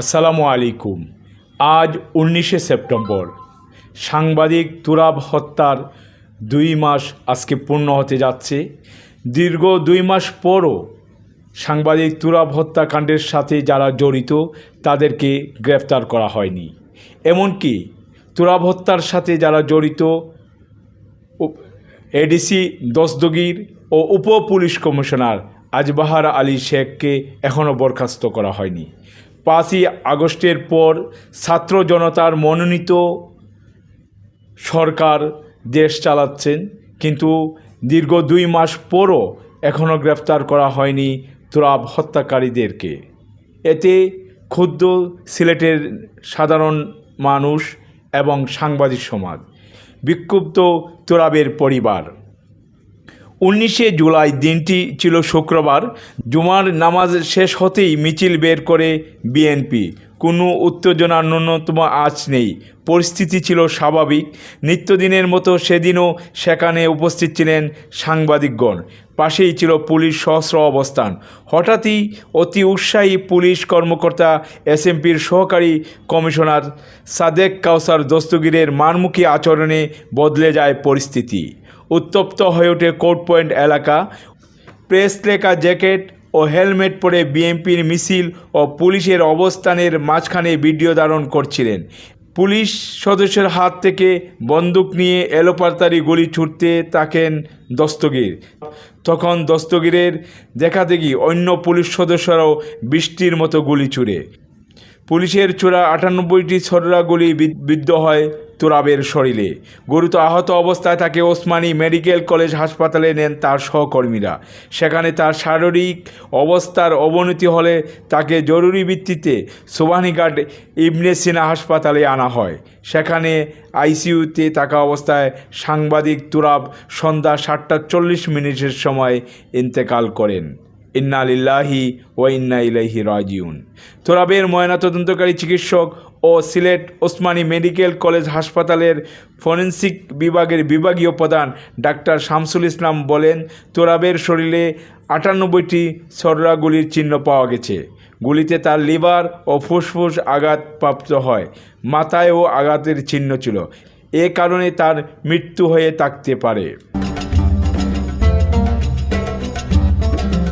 আসসালামু আলাইকুম। আজ উনিশে সেপ্টেম্বর। সাংবাদিক তুরাব হত্যার দুই মাস আজকে পূর্ণ হতে যাচ্ছে। দীর্ঘ দুই মাস পরও সাংবাদিক তুরাব হত্যাকাণ্ডের সাথে যারা জড়িত, তাদেরকে গ্রেফতার করা হয়নি। এমনকি তুরাব হত্যার সাথে যারা জড়িত এডিসি দস্তগীর ও উপ পুলিশ কমিশনার আজবাহার আলী শেখকে এখনও বরখাস্ত করা হয়নি। পাঁচই আগস্টের পর ছাত্র জনতার মনোনীত সরকার দেশ চালাচ্ছেন। কিন্তু দীর্ঘ দুই মাস পরও এখনও গ্রেফতার করা হয়নি তুরাব হত্যাকারীদেরকে। এতে ক্ষুদ্র সিলেটের সাধারণ মানুষ এবং সাংবাদিক সমাজ। বিক্ষুব্ধ তোরাবের পরিবার। উনিশে জুলাই দিনটি ছিল শুক্রবার। জুমার নামাজ শেষ হতেই মিছিল বের করে বিএনপি। কোনো উত্তেজনার ন্যূনতম আঁচ নেই। পরিস্থিতি ছিল স্বাভাবিক। নিত্যদিনের মতো সেদিনও সেখানে উপস্থিত ছিলেন সাংবাদিকগণ। পাশেই ছিল পুলিশ সহস্র অবস্থান। হঠাৎই অতি উৎসাহী পুলিশ কর্মকর্তা, এসএমপির সহকারী কমিশনার সাদেক কাউসার দস্তগীরের মারমুখী আচরণে বদলে যায় পরিস্থিতি। উত্তপ্ত হয়ে ওঠে কোর্ট পয়েন্ট এলাকা। প্রেস লেখা জ্যাকেট ও হেলমেট পরে বিএনপির মিছিল ও পুলিশের অবস্থানের মাঝখানে ভিডিও ধারণ করছিলেন। পুলিশ সদস্যের হাত থেকে বন্দুক নিয়ে এলোপাতারি গুলি ছুটতে থাকেন দস্তগীর। তখন দস্তগীরের দেখা দেখি অন্য পুলিশ সদস্যরাও বৃষ্টির মতো গুলি ছুড়ে। পুলিশের চূড়া আটানব্বইটি ছড়া গুলি বিদ- বিদ্ধ হয়। তুরাবের শরীরে। গুরুতর আহত অবস্থায় তাকে ওসমানী মেডিকেল কলেজ হাসপাতালে নেন তার সহকর্মীরা। সেখানে তার শারীরিক অবস্থার অবনতি হলে তাকে জরুরি ভিত্তিতে সোবানীঘাট ইবনে সিনা হাসপাতালে আনা হয়। সেখানে আইসিইউতে থাকা অবস্থায় সাংবাদিক তুরাব সন্ধ্যা সাতটা চল্লিশ মিনিটের সময় ইন্তেকাল করেন। ইন্না লিল্লাহি ও ইন্না ইলাইহি রাজিউন। তোরাবের ময়নাতদন্তকারী চিকিৎসক ও সিলেট ওসমানী মেডিকেল কলেজ হাসপাতালের ফরেন্সিক বিভাগের বিভাগীয় প্রধান ডাক্তার শামসুল ইসলাম বলেন, তোরাবের শরীরে আটানব্বইটি ছররা গুলির চিহ্ন পাওয়া গেছে। গুলিতে তার লিভার ও ফুসফুস আঘাতপ্রাপ্ত হয়। মাথায়ও আঘাতের চিহ্ন ছিল। এ কারণে তার মৃত্যু হয়ে থাকতে পারে।